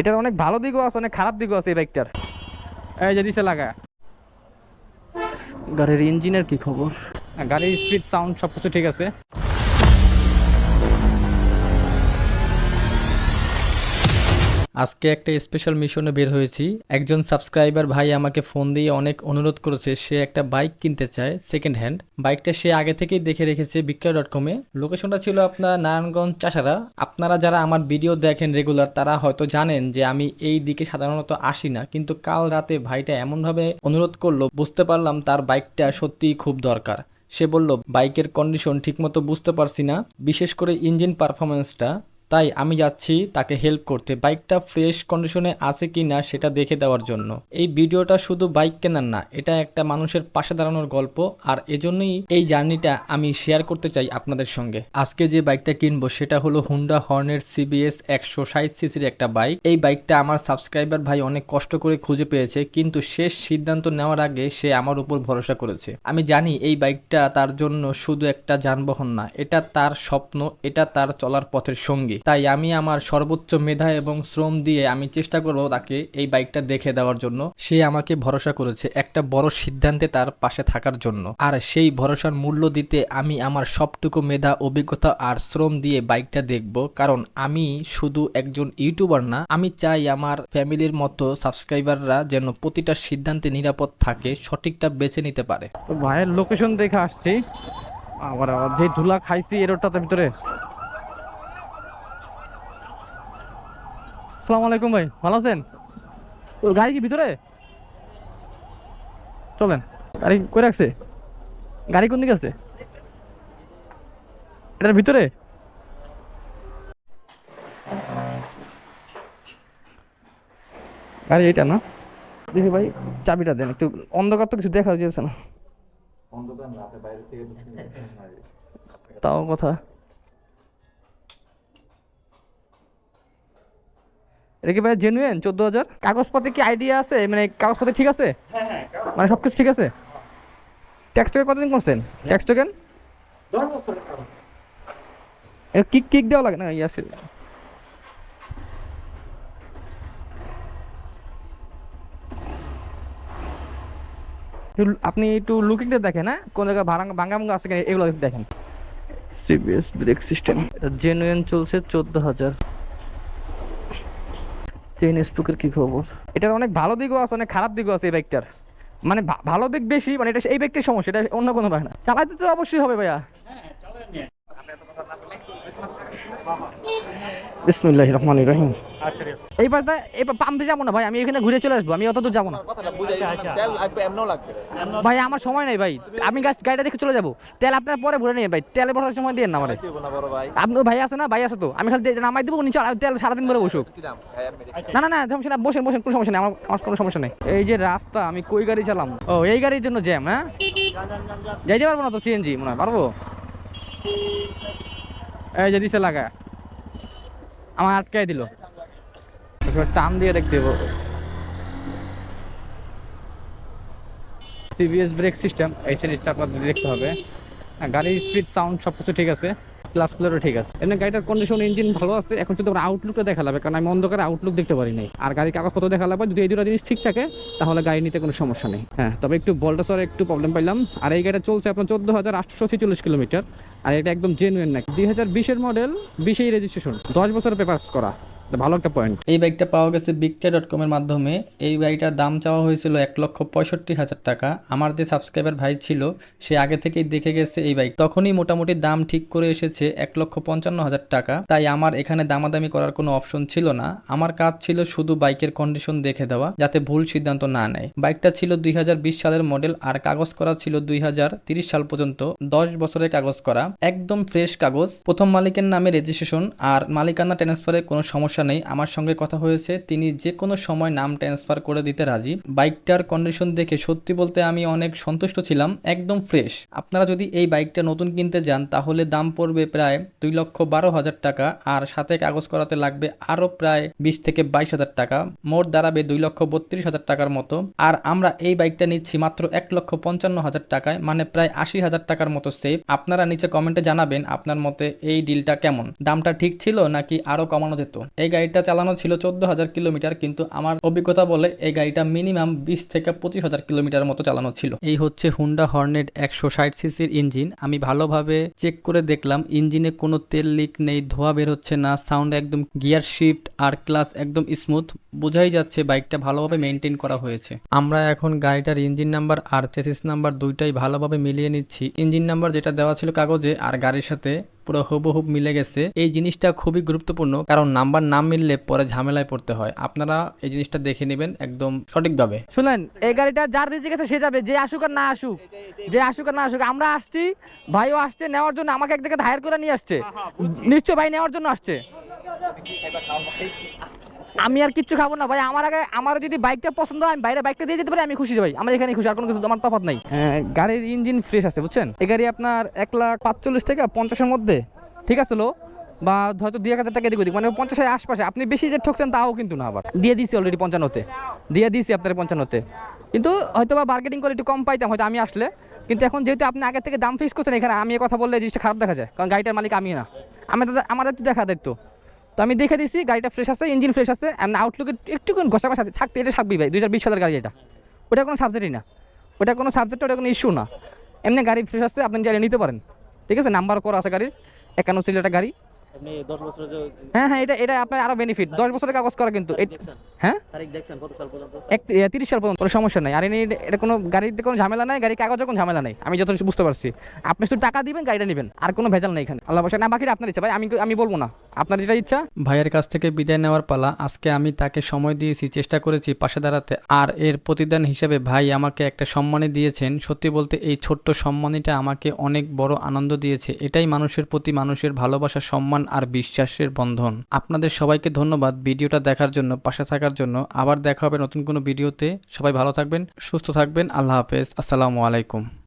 এটার অনেক ভালো দিকও আছে অনেক খারাপ দিকও আছে এই বাইকটার। এই যে দিছে লাগা। গাড়ির ইঞ্জিনের কি খবর? গাড়ির স্পিড সাউন্ড সব কিছু ঠিক আছে। আজকে একটা স্পেশাল মিশনে বের হয়েছি। একজন সাবস্ক্রাইবার ভাই আমাকে ফোন দিয়ে অনেক অনুরোধ করেছে, সে একটা বাইক কিনতে চায় সেকেন্ড হ্যান্ড বাইকটা সে আগে থেকেই দেখে রেখেছে বিক্রয় ডট কমে লোকেশনটা ছিল আপনার নারায়ণগঞ্জ চাষারা। আপনারা যারা আমার ভিডিও দেখেন রেগুলার তারা হয়তো জানেন যে আমি এই দিকে সাধারণত আসি না। কিন্তু কাল রাতে ভাইটা এমনভাবে অনুরোধ করল, বুঝতে পারলাম তার বাইকটা সত্যিই খুব দরকার। সে বলল বাইকের কন্ডিশন ঠিকমতো বুঝতে পারছি না। বিশেষ করে ইঞ্জিন পারফরমেন্সটা তাই আমি যাচ্ছি তাকে হেল্প করতে। বাইকটা ফ্রেশ কন্ডিশনে আছে কি না সেটা দেখে দেওয়ার জন্য। এই ভিডিওটা শুধু বাইক কেনার না, এটা একটা মানুষের পাশে দাঁড়ানোর গল্প। আর এজন্যই এই জার্নিটা আমি শেয়ার করতে চাই আপনাদের সঙ্গে। আজকে যে বাইকটা কিনবো, সেটা হলো হুন্ডা হর্নের সিবিএস একশো ষাট সিসির একটা বাইক এই বাইকটা আমার সাবস্ক্রাইবার ভাই অনেক কষ্ট করে খুঁজে পেয়েছে, কিন্তু শেষ সিদ্ধান্ত নেওয়ার আগে সে আমার উপর ভরসা করেছে। আমি জানি এই বাইকটা তার জন্য শুধু একটা যানবাহন না, এটা তার স্বপ্ন, এটা তার চলার পথের সঙ্গী। তাই আমি আমার সর্বোচ্চ মেধা এবং শ্রম দিয়ে আমি চেষ্টা করব তাকে এই বাইকটা দেখে দেওয়ার জন্য। সে আমাকে ভরসা করেছে একটা বড় সিদ্ধান্তে তার পাশে থাকার জন্য। আর সেই ভরসার মূল্য দিতে আমি আমার সবটুকু মেধা, অভিজ্ঞতা আর শ্রম দিয়ে বাইকটা দেখব। কারণ আমি শুধু একজন ইউটিউবার না, আমি চাই আমার ফ্যামিলির মতো সাবস্ক্রাইবাররা যেন প্রতিটা সিদ্ধান্তে নিরাপদ থাকে, সঠিকটা বেছে নিতে পারে। ভাইয়ের লোকেশন দেখে আসছি। আবার যে ধুলা খাইছি এর ওটাতে ভিতরে। আসসালামু আলাইকুম ভাই ভালো আছেন? গাড়ি কি ভিতরে? চলেন গাড়ি কই রাখছে? গাড়ি কোন দিকে আছে? এটার ভিতরে? গাড়ি এটা না? দেখি ভাই চাবিটা দেন একটু অন্ধকার তো কিছু দেখা যাচ্ছে না। তাও কথা। এটা কি ভাই জেনুইন চোদ্দ হাজার? কাগজপত্রে কি আইডিয়া আছে? মানে কাগজপত্র ঠিক আছে? মানে সব কিছু ঠিক আছে? ট্যাক্স টোকেন কতদিন করছেন? ট্যাক্স টোকেন এটা কিক কিক দেওয়া লাগে? না ইয়ে আছে। আপনি একটু লুকিংটা দেখেন হ্যাঁ? কোন জায়গায় ভাঙা ভাঙা ভাঙা আছে কিনা এগুলো দেখেন। সিবিএস ব্রেক সিস্টেম জেনুইন চলছে চোদ্দ হাজার। চেইন স্পুকের কি খবর? এটার অনেক ভালো দিকও আছে অনেক খারাপ দিকও আছে এই বাইকটার। মানে ভালো দিক বেশি মানে এটা এই ব্যক্তির সমস্যা এটা অন্য কোনো বাইক না। চালাইতে তো অবশ্যই হবে ভাইয়া। বিসমুল্লাহ রহমান রহিম। এই পাশটা এই পাম্প যাব না ভাই আমি এখানে ঘুরে চলে আসব আমি অত দূর যাব না। ভাই আমার সময় নেই ভাই আমি গাছ গাড়িটা দেখে চলে যাব। তেল আপনার পরে ভরে নিয়ে ভাই তেলে বসার সময় দিয়ে না আমার। আপনি ভাই আছে না ভাই আছে তো আমি খালি নামাই দেবো নিচে তেল সারাদিন ভরে বসুক। না না না সমস্যা না বসেন বসেন কোনো সমস্যা নেই আমার আমার কোনো সমস্যা নেই। এই যে রাস্তা আমি কই গাড়ি চালাম? ও এই গাড়ির জন্য জ্যাম হ্যাঁ? যাইতে পারব না তো সিএনজি মনে হয় পারব? এই যে দিছে লাগা আমার আটকাই দিল। টান দিয়ে দেখতে সিবিএস ব্রেক সিস্টেম এই জিনিসটা আপনাদের দেখতে হবে। গাড়ির স্পিড সাউন্ড সব কিছু ঠিক আছে প্লাস প্লেয়ারও ঠিক আছে। এমনি গাড়িটার কন্ডিশন ইঞ্জিন ভালো আছে, এখন শুধু আমরা আউটলুকটা দেখা লাগবে কারণ আমি অন্ধকারে আউটলুক দেখতে পারি নাই। আর গাড়ির কাগজপত্র দেখা লাগবে যদি এই দুটো জিনিস ঠিক থাকে, তাহলে গাড়ি নিতে কোনো সমস্যা নেই। হ্যাঁ তবে একটু ভোল্টেজের একটু প্রবলেম পাইলাম। আর এই গাড়িটা চলছে আপনার চোদ্দ হাজার আটশো ছেচল্লিশ কিলোমিটার। আর এটা একদম জেনুইন নাকি? দুই হাজার বিশের মডেল বিশেই রেজিস্ট্রেশন দশ বছরের পেপার্স করা। ভালো একটা পয়েন্ট এই বাইকটা পাওয়া গেছে বিক্রে ডট কমের মাধ্যমে। এই বাইকটার দাম চাওয়া হয়েছিল এক লক্ষ পঁয়ষট্টি হাজার টাকা। আমার যে সাবস্ক্রাইবার ভাই ছিল, সে আগে থেকেই দেখে গেছে এই বাইক তখনই মোটামুটি দাম ঠিক করে এসেছে এক লক্ষ পঞ্চান্ন হাজার টাকা। তাই আমার এখানে দামাদামি করার কোনো অপশন ছিল না। আমার কাজ ছিল শুধু বাইকের কন্ডিশন দেখে দেওয়া, যাতে ভুল সিদ্ধান্ত না নেয়। বাইকটা ছিল দুই হাজার বিশ সালের মডেল আর কাগজ করা ছিল দুই সাল পর্যন্ত। দশ বছরের কাগজ করা, একদম ফ্রেশ কাগজ। প্রথম মালিকের নামে রেজিস্ট্রেশন আর মালিকানা ট্রান্সফারে কোনো সমস্যা নেই। আমার সঙ্গে কথা হয়েছে। তিনি যে কোনো সময় নাম ট্রান্সফার করে দিতে রাজি। বাইকটার কন্ডিশন দেখে সত্যি বলতে আমি অনেক সন্তুষ্ট ছিলাম, একদম ফ্রেশ আপনারা যদি এই বাইকটা নতুন কিনতে যান, তাহলে দাম পড়বে প্রায় দুই লক্ষ বারো হাজার টাকা আর সাথে কাগজ করাতে লাগবে আরও প্রায় বিশ থেকে বাইশ হাজার টাকা। মোট দাঁড়াবে দুই লক্ষ বত্রিশ হাজার টাকার মতো। আর আমরা এই বাইকটা নিচ্ছি মাত্র এক লক্ষ পঞ্চান্ন হাজার টাকায় মানে প্রায় আশি হাজার টাকার মতো সেভ আপনারা নিচে কমেন্টে জানাবেন আপনার মতে এই ডিলটা কেমন? দামটা ঠিক ছিল নাকি আরও কমানো যেত? এই গাড়িটা চালানো ছিল চোদ্দ হাজার কিলোমিটার, কিন্তু আমার অভিজ্ঞতা বলে এই গাড়িটা মিনিমাম বিশ থেকে পঁচিশ হাজার কিলোমিটার মতো চালানো ছিল। এই হচ্ছে হুন্ডা হর্নেট একশো ষাট সিসির ইঞ্জিন। আমি ভালোভাবে চেক করে দেখলাম, ইঞ্জিনে কোনো তেল লিক নেই, ধোয়া বের হচ্ছে না সাউন্ড একদম গিয়ার শিফট আর ক্লাস একদম স্মুথ বোঝাই যাচ্ছে বাইকটা ভালোভাবে মেনটেন করা হয়েছে। আমরা এখন গাড়িটার ইঞ্জিন নাম্বার আর চেসিস নাম্বার দুইটাই ভালোভাবে মিলিয়ে নিচ্ছি। ইঞ্জিন নাম্বার যেটা দেওয়া ছিল কাগজে আর গাড়ির সাথে পুরো হুবহুব মিলে গেছে। এই জিনিসটা খুবই গুরুত্বপূর্ণ কারণ নাম্বার না মিললে পরে ঝামেলায় পড়তে হয়। আপনারা এই জিনিসটা দেখে নেবেন একদম সঠিকভাবে। শুনেন এই গাড়িটা যার রিজিক গেছে সে যাবে যে আসুক আর না আসুক। যে আসুক আর না আসুক আমরা আসছি ভাইও আসছে নেওয়ার জন্য আমাকে এক জায়গায় ধায়ের করে নিয়ে আসছে। নিশ্চয় ভাই নেওয়ার জন্য আসছে। আমি আর কিচ্ছু খাব না ভাই। আমার আগে আমার যদি বাইকটা পছন্দ হয় আমি বাইরে বাইকটা দিয়ে যেতে পারি আমি খুশি ভাই। আমার এখানে খুশি আর কোনো কিছু আমার তফাৎ নাই। হ্যাঁ, গাড়ির ইঞ্জিন ফ্রেশ আছে বুঝছেন? এই গাড়ি আপনার এক লাখ পাঁচচল্লিশ থেকে পঞ্চাশের মধ্যে। ঠিক আছে লো? বা হয়তো দুই হাজার টাকা ওদিক মানে পঞ্চাশের আশপাশে। আপনি বেশি যে ঠকছেন তাও কিন্তু না আবার। দিয়ে দিয়েছি অলরেডি পঞ্চান্নতে। দিয়ে দিয়েছি আপনার পঞ্চান্নতে। কিন্তু হয়তো বা মার্কেটিং করে একটু কম পাইতাম হয়তো আমি আসলে। কিন্তু এখন যেহেতু আপনি আগে থেকে দাম ফিক্স করছেন এখানে আমি কথা বললে জিনিসটা খারাপ দেখা যায়। কারণ গাড়িটার মালিক আমি না। আমি তো আমাদের তো দেখা দেখতো তো আমি দেখে দিচ্ছি গাড়িটা ফ্রেশ আছে ইঞ্জিন ফ্রেশ আছে এমনি আউটলুকে একটু ঘষা ঘষা থাকতে এটা থাকবেই ভাই দুই হাজার বিশ সালের গাড়ি এটা। ওটা কোনো সাবজেক্টই না। ওটা কোনো সাবজেক্ট ওটা কোনো ইস্যু না। এমনি গাড়ি ফ্রেশ আছে আপনি চাইলে নিতে পারেন। ঠিক আছে? নাম্বার করা আছে গাড়ির একান্ন সিল একটা গাড়ি। হ্যাঁ হ্যাঁ এটা এটা আপনার আরও বেনিফিট দশ বছরের কাগজ করা কিন্তু। হ্যাঁ? তিরিশ সাল পর্যন্ত কোনো সমস্যা নাই। আর এনে এটা কোনো গাড়িতে কোনো ঝামেলা নাই গাড়ির কাগজে কোনো ঝামেলা নাই। আমি যথেষ্ট বুঝতে পারছি। আপনি শুধু টাকা দিবেন গাড়িটা নেবেন। আর কোনো ভেজাল নেই এখানে। আল্লাহ বসে না বাকিটা আপনার ইচ্ছা ভাই। আমি আমি বলব না। আপনার যেটা ইচ্ছা। ভাইয়ের কাছ থেকে বিদায় নেওয়ার পালা, আজকে আমি তাকে সময় দিয়েছি, চেষ্টা করেছি পাশে দাঁড়াতে। আর এর প্রতিদান হিসেবে ভাই আমাকে একটা সম্মানী দিয়েছেন। সত্যি বলতে এই ছোট্ট সম্মানীটা আমাকে অনেক বড় আনন্দ দিয়েছে। এটাই মানুষের প্রতি মানুষের ভালোবাসা, সম্মান আর বিশ্বাসের বন্ধন। আপনাদের সবাইকে ধন্যবাদ ভিডিওটা দেখার জন্য, পাশে থাকার জন্য। আবার দেখা হবে নতুন কোনো ভিডিওতে। সবাই ভালো থাকবেন, সুস্থ থাকবেন। আল্লাহ হাফেজ। আসসালামু আলাইকুম।